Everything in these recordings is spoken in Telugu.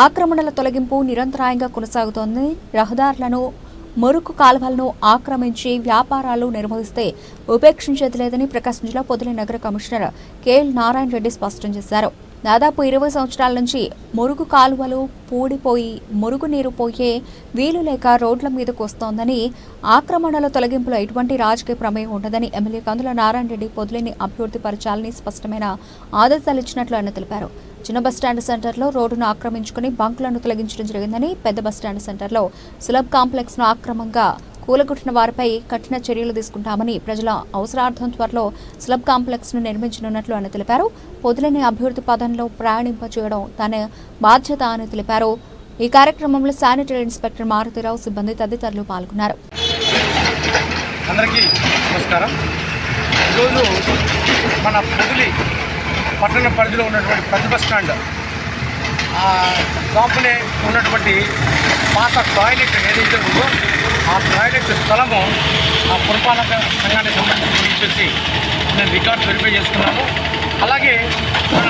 ఆక్రమణల తొలగింపు నిరంతరాయంగా కొనసాగుతోంది. రహదారులను మురుకు కాలువలను ఆక్రమించి వ్యాపారాలు నిర్వహిస్తే ఉపేక్షించేది లేదని ప్రకాశం జిల్లా పొదిలి నగర కమిషనర్ కేఎల్ నారాయణ రెడ్డి స్పష్టం చేశారు. దాదాపు ఇరవై సంవత్సరాల నుంచి మురుగు కాలువలు పూడిపోయి మురుగునీరు పోయే వీలు లేక రోడ్ల మీదకు వస్తోందని ఆక్రమణల తొలగింపులో ఎటువంటి రాజకీయ ప్రమేయం ఉండదని ఎమ్మెల్యే కందుల నారాయణ రెడ్డి పొదిలిని అభివృద్ధి పరచాలని స్పష్టమైన ఆదేశాలు ఇచ్చినట్లు ఆయన తెలిపారు. చిన్న బస్టాండ్ సెంటర్లో రోడ్డును ఆక్రమించుకుని బంకులను తొలగించడం జరిగిందని పెద్ద బస్టాండ్ సెంటర్లో సులభ్ కాంప్లెక్స్ను ఆక్రమంగా కూలగొట్టిన వారిపై కఠిన చర్యలు తీసుకుంటామని ప్రజల అవసరార్థం త్వరలో స్లబ్ కాంప్లెక్స్ను నిర్మించనున్నట్లు ఆయన తెలిపారు. పొదులని అభివృద్ధి పదంలో ప్రయాణింపచేయడం తన బాధ్యత అని తెలిపారు. ఈ కార్యక్రమంలో శానిటరీ ఇన్స్పెక్టర్ మారుతిరావు సిబ్బంది తదితరులు పాల్గొన్నారు. అందరికీ నమస్కారం. ఈరోజు మన పొదిలి పట్టణ పరిధిలో ఉన్నటువంటి ప్రతి బస్ స్టాండ్ లోపలే ఉన్నటువంటి పాత టాయిలెట్ ఏదైతే ఉందో ఆ టాయిలెట్ స్థలము ఆ పురపాలక సంఘానికి సంబంధించి చెప్పేసి నేను రికార్డు వెరిఫై చేసుకున్నాను. అలాగే మన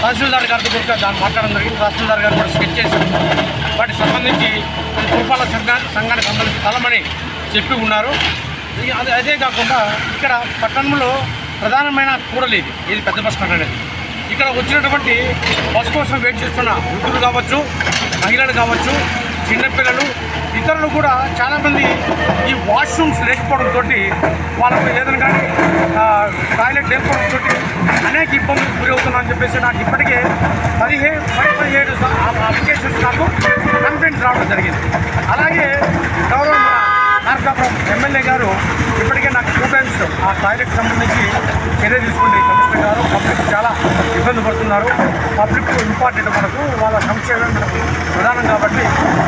తహసీల్దార్ గారితో కూడా దాన్ని మాట్లాడడం జరిగింది. తహసీల్దార్ గారు కూడా స్కెచ్ చేసి వాటికి సంబంధించి పురపాలక సంఘా సంఘానికి సంబంధించిన స్థలమని చెప్పి ఉన్నారు. అదే అదే కాకుండా ఇక్కడ పట్టణంలో ప్రధానమైన కూడలి ఇది. ఇది పెద్ద బస్ స్టాండ్ అనేది. ఇక్కడ వచ్చినటువంటి బస్ కోసం వెయిట్ చేస్తున్న వృద్ధులు కావచ్చు మహిళలు కావచ్చు చిన్నపిల్లలు ఇతరులు కూడా చాలామంది ఈ వాష్రూమ్స్ లేకపోవడంతో వాళ్ళకు ఏదైనా కానీ టాయిలెట్ లేకపోవడంతో అనేక ఇబ్బందులు గురవుతున్నారని చెప్పేసి నాకు ఇప్పటికే పదిహేను పది పదిహేడు అప్లికేషన్స్ నాకు కంప్లైంట్స్ రావడం జరిగింది. అలాగే గౌరవ నరసాపురం ఎమ్మెల్యే గారు ఇప్పటికే నాకు ఆ టాయిలెట్ సంబంధించి చర్య తీసుకుంటే కమిషనర్ గారు పబ్లిక్ చాలా ఇబ్బంది పడుతున్నారు. పబ్లిక్ ఇంపార్టెంట్ మనకు వాళ్ళ సంక్షేమం మనకు ప్రధానం కాబట్టి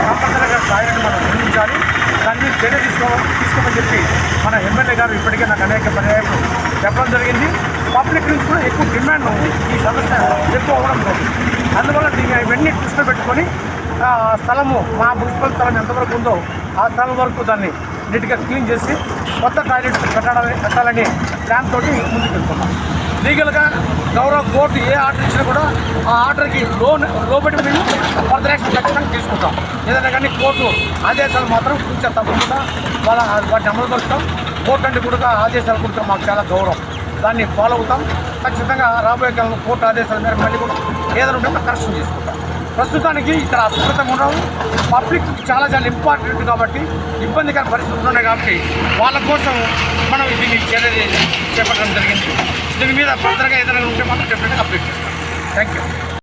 కంపల్సరీగా టాయిలెట్ మనం నిర్మించాలి. దాన్ని చర్య తీసుకో తీసుకోమని చెప్పి మన ఎమ్మెల్యే గారు ఇప్పటికే నాకు అనేక పర్యాయాలు చెప్పడం జరిగింది. పబ్లిక్ నుంచి కూడా ఎక్కువ డిమాండ్ ఉంది ఈ సమస్య ఎక్కువ అవడంతో అందువల్ల దీన్ని ఇవన్నీ దృష్టిలో పెట్టుకొని స్థలము మా మున్సిపల్ స్థలం ఎంతవరకు ఉందో ఆ స్థలం వరకు దాన్ని నీట్గా క్లీన్ చేసి కొత్త టాయిలెట్స్ కట్టాలని కట్టాలని ప్లాన్ తోటి ముందుకు వెళ్తున్నాం. లీగల్గా గౌరవ కోర్టు ఏ ఆర్డర్ ఇచ్చినా కూడా ఆ ఆర్డర్కి లోన్ లోబడి మేము ఫర్దర్ యాక్షన్ ఖచ్చితంగా తీసుకుంటాం. ఏదైనా కానీ కోర్టు ఆదేశాలు మాత్రం కొంచెం తప్పకుండా వాళ్ళ వాటిని అమలు పరుస్తాం. కోర్టు అంటే కూడా ఆదేశాలు కూడా మాకు చాలా గౌరవం. దాన్ని ఫాలో అవుతాం. ఖచ్చితంగా రాబోయే కాలంలో కోర్టు ఆదేశాల మేరకు మళ్ళీ కూడా ఏదైనా ఉంటే కరెక్షన్ చేసుకుంటాం ప్రస్తుతానికి ఇక్కడ అశుభ్రతంగా ఉండవు పబ్లిక్ చాలా చాలా ఇంపార్టెంట్ కాబట్టి ఇబ్బందికర పరిస్థితులు ఉన్నాయి కాబట్టి వాళ్ళ కోసం మనం దీన్ని చర్య చేపట్టడం జరిగింది. దీని మీద భద్రంగా ఏదైనా ఉంటే మాత్రం డెఫినెట్గా అప్డేట్ చేస్తాం. Thank you